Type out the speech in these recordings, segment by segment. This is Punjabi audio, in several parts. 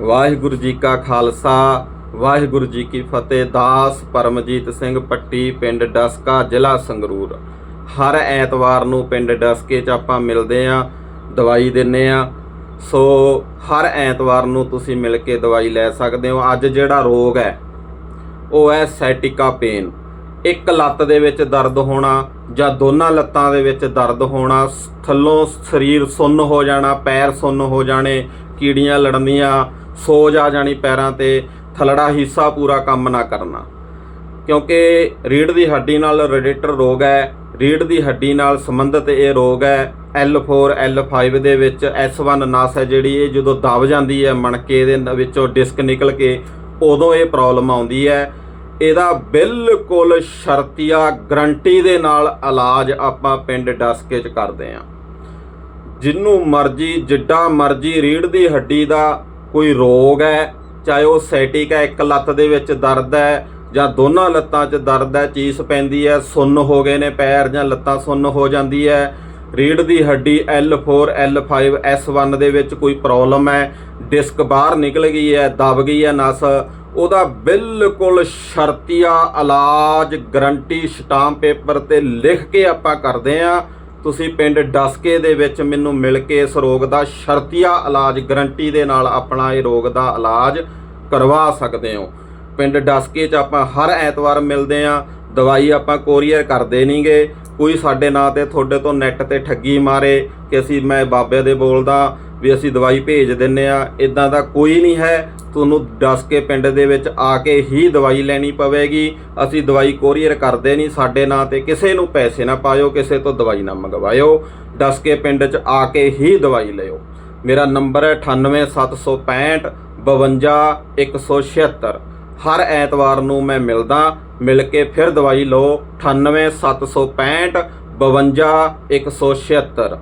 ਵਾਹਿਗੁਰੂ ਜੀ ਕਾ ਖਾਲਸਾ, ਵਾਹਿਗੁਰੂ ਜੀ ਕੀ ਫਤਿਹ। ਦਾਸ ਪਰਮਜੀਤ ਸਿੰਘ ਪੱਟੀ, ਪਿੰਡ ਡਸਕਾ, ਜ਼ਿਲ੍ਹਾ ਸੰਗਰੂਰ। ਹਰ ਐਤਵਾਰ ਨੂੰ ਪਿੰਡ ਡਸਕੇ 'ਚ ਆਪਾਂ ਮਿਲਦੇ ਆਂ, ਦਵਾਈ ਦਿੰਨੇ ਆ। ਸੋ ਹਰ ਐਤਵਾਰ ਨੂੰ ਤੁਸੀਂ ਮਿਲ ਕੇ ਦਵਾਈ ਲੈ ਸਕਦੇ ਹੋ। ਅੱਜ ਜਿਹੜਾ ਰੋਗ ਹੈ, ਉਹ ਹੈ ਸੈਟਿਕਾ ਪੇਨ। ਇੱਕ ਲੱਤ ਦੇ ਵਿੱਚ ਦਰਦ ਹੋਣਾ ਜਾਂ ਦੋਨਾਂ ਲੱਤਾਂ ਦੇ ਵਿੱਚ ਦਰਦ ਹੋਣਾ, ਥੱਲੋਂ ਸਰੀਰ ਸੁੰਨ ਹੋ ਜਾਣਾ, ਪੈਰ ਸੁੰਨ ਹੋ ਜਾਣੇ, ਕੀੜੀਆਂ ਲੜਨੀਆਂ ਸੋਜ ਆ ਜਾਣੀ ਪੈਰਾਂ ਤੇ, ਥਲੜਾ ਹਿੱਸਾ ਪੂਰਾ ਕੰਮ ਨਾ ਕਰਨਾ। ਕਿਉਂਕਿ ਰੀੜ ਦੀ ਹੱਡੀ ਨਾਲ ਰਿਲੇਟਡ ਰੋਗ ਹੈ ਰੀੜ ਦੀ ਹੱਡੀ ਨਾਲ ਸੰਬੰਧਿਤ ਇਹ ਰੋਗ ਹੈ L4 L5 ਦੇ ਵਿੱਚ S1 ਨਸ ਹੈ ਜਿਹੜੀ ਇਹ ਜਦੋਂ ਦਬ ਜਾਂਦੀ ਹੈ ਮਣਕੇ ਦੇ ਵਿੱਚੋਂ ਡਿਸਕ ਨਿਕਲ ਕੇ, ਉਦੋਂ ਇਹ ਪ੍ਰੋਬਲਮ ਆਉਂਦੀ ਹੈ। ਇਹਦਾ ਬਿਲਕੁਲ ਸ਼ਰਤੀਆ ਗਰੰਟੀ ਦੇ ਨਾਲ ਇਲਾਜ ਆਪਾਂ ਪਿੰਡ ਡਸਕੇ ਚ ਕਰਦੇ ਆਂ ਜਿੰਨੂੰ ਮਰਜ਼ੀ, ਜਿੱਡਾ ਮਰਜ਼ੀ ਰੀੜ ਦੀ ਹੱਡੀ ਦਾ ਕੋਈ ਰੋਗ ਹੈ, ਚਾਹੇ ਉਹ ਸੈਟਿਕ ਹੈ, ਇੱਕ ਲੱਤ ਦੇ ਵਿੱਚ ਦਰਦ ਹੈ ਜਾਂ ਦੋਨਾਂ ਲੱਤਾਂ 'ਚ ਦਰਦ ਹੈ, ਚੀਸ ਪੈਂਦੀ ਹੈ, ਸੁੰਨ ਹੋ ਗਏ ਨੇ ਪੈਰ ਜਾਂ ਲੱਤਾਂ ਸੁੰਨ ਹੋ ਜਾਂਦੀ ਹੈ ਰੀੜ ਦੀ ਹੱਡੀ L4 L5 S1 ਦੇ ਵਿੱਚ ਕੋਈ ਪ੍ਰੋਬਲਮ ਹੈ, ਡਿਸਕ ਬਾਹਰ ਨਿਕਲ ਗਈ ਹੈ, ਦਬ ਗਈ ਹੈ ਨਸ, ਉਹਦਾ ਬਿਲਕੁਲ ਸ਼ਰਤੀਆ ਇਲਾਜ ਗਰੰਟੀ ਸਟਾਂਪ ਪੇਪਰ ਤੇ ਲਿਖ ਕੇ ਆਪਾਂ ਕਰਦੇ ਆਂ ਤੁਸੀਂ ਪਿੰਡ ਡਸਕੇ ਦੇ ਵਿੱਚ ਮੈਨੂੰ ਮਿਲ ਕੇ ਇਸ ਰੋਗ ਦਾ ਸ਼ਰਤੀਆ ਇਲਾਜ, ਗਰੰਟੀ ਦੇ ਨਾਲ ਆਪਣਾ ਇਹ ਰੋਗ ਦਾ ਇਲਾਜ ਕਰਵਾ ਸਕਦੇ ਹੋ। ਪਿੰਡ ਡਸਕੇ 'ਚ ਆਪਾਂ ਹਰ ਐਤਵਾਰ ਮਿਲਦੇ ਆਂ ਦਵਾਈ ਆਪਾਂ ਕੋਰੀਅਰ ਕਰਦੇ ਨਹੀਂਗੇ। ਕੋਈ ਸਾਡੇ ਨਾਂ ਤੇ ਤੁਹਾਡੇ ਤੋਂ ਨੈੱਟ ਤੇ ਠੱਗੀ ਮਾਰੇ ਕਿ ਅਸੀਂ ਮੈਂ ਬਾਬੇ ਦੇ ਬੋਲਦਾ ਵੀ ਅਸੀਂ ਦਵਾਈ ਭੇਜ ਦਿੰਨੇ ਆ ਇਦਾਂ ਦਾ ਕੋਈ ਨਹੀਂ ਹੈ। ਤੁਹਾਨੂੰ ਦੱਸ ਕੇ ਪਿੰਡ ਦੇ ਵਿੱਚ ਆ ਕੇ ਹੀ ਦਵਾਈ ਲੈਣੀ ਪਵੇਗੀ। ਅਸੀਂ ਦਵਾਈ ਕੋਰੀਅਰ ਕਰਦੇ ਨਹੀਂ, ਸਾਡੇ ਨਾਂ ਤੇ ਕਿਸੇ ਨੂੰ ਪੈਸੇ ਨਾ ਪਾਇਓ, ਕਿਸੇ ਤੋਂ ਦਵਾਈ ਨਾ ਮੰਗਵਾਇਓ। ਦੱਸ ਕੇ ਪਿੰਡ 'ਚ ਆ ਕੇ ਹੀ ਦਵਾਈ ਲਿਓ। ਮੇਰਾ ਨੰਬਰ ਹੈ 98765 52176 ਹਰ ਐਤਵਾਰ ਨੂੰ ਮੈਂ ਮਿਲਦਾ, ਮਿਲ ਕੇ ਫਿਰ ਦਵਾਈ ਲਓ। 98765 52176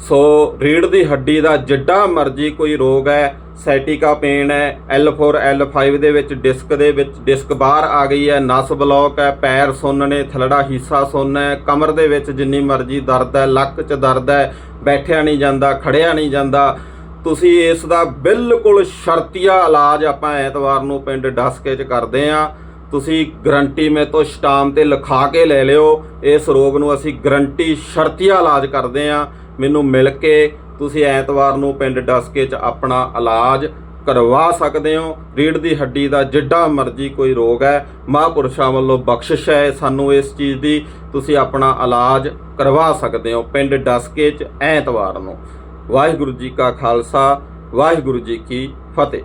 ਸੋ ਰੀੜ ਦੀ ਹੱਡੀ ਦਾ ਜਿੱਡਾ ਮਰਜ਼ੀ ਕੋਈ ਰੋਗ ਹੈ ਸੈਟਿਕਾ ਪੇਨ ਹੈ L4 L5 ਦੇ ਵਿੱਚ ਡਿਸਕ ਦੇ ਵਿੱਚ ਡਿਸਕ ਬਾਹਰ ਆ ਗਈ ਹੈ, ਨਸ ਬਲੌਕ ਹੈ, ਪੈਰ ਸੁੰਨ ਨੇ, ਥਲੜਾ ਹਿੱਸਾ ਸੁੰਨ ਹੈ, ਕਮਰ ਦੇ ਵਿੱਚ ਜਿੰਨੀ ਮਰਜ਼ੀ ਦਰਦ ਹੈ, ਲੱਕ 'ਚ ਦਰਦ ਹੈ, ਬੈਠਿਆ ਨਹੀਂ ਜਾਂਦਾ, ਖੜਿਆ ਨਹੀਂ ਜਾਂਦਾ। ਤੁਸੀਂ ਇਸ ਦਾ ਬਿਲਕੁਲ ਸ਼ਰਤੀਆ ਇਲਾਜ ਆਪਾਂ ਐਤਵਾਰ ਨੂੰ ਪਿੰਡ ਡਸਕੇ 'ਚ ਕਰਦੇ ਆਂ ਤੁਸੀਂ ਗਰੰਟੀ ਮੇ ਤੋਂ ਸਟਾਮ ਤੇ ਲਿਖਾ ਕੇ ਲੈ ਲਿਓ। ਇਸ ਰੋਗ ਨੂੰ ਅਸੀਂ ਗਰੰਟੀ, ਸ਼ਰਤੀਆ ਇਲਾਜ ਕਰਦੇ ਆਂ ਮੈਨੂੰ ਮਿਲ ਕੇ ਤੁਸੀਂ ਐਤਵਾਰ ਨੂੰ ਪਿੰਡ ਡਸਕੇ 'ਚ ਆਪਣਾ ਇਲਾਜ ਕਰਵਾ ਸਕਦੇ ਹੋ। ਰੀੜ ਦੀ ਹੱਡੀ ਦਾ ਜਿੱਡਾ ਮਰਜ਼ੀ ਕੋਈ ਰੋਗ ਹੈ, ਮਹਾਂਪੁਰਸ਼ਾਂ ਵੱਲੋਂ ਬਖਸ਼ਿਸ਼ ਹੈ ਸਾਨੂੰ ਇਸ ਚੀਜ਼ ਦੀ। ਤੁਸੀਂ ਆਪਣਾ ਇਲਾਜ ਕਰਵਾ ਸਕਦੇ ਹੋ ਪਿੰਡ ਡਸਕੇ 'ਚ ਐਤਵਾਰ ਨੂੰ। ਵਾਹਿਗੁਰੂ ਜੀ ਕਾ ਖਾਲਸਾ, ਵਾਹਿਗੁਰੂ ਜੀ ਕੀ ਫਤਿਹ।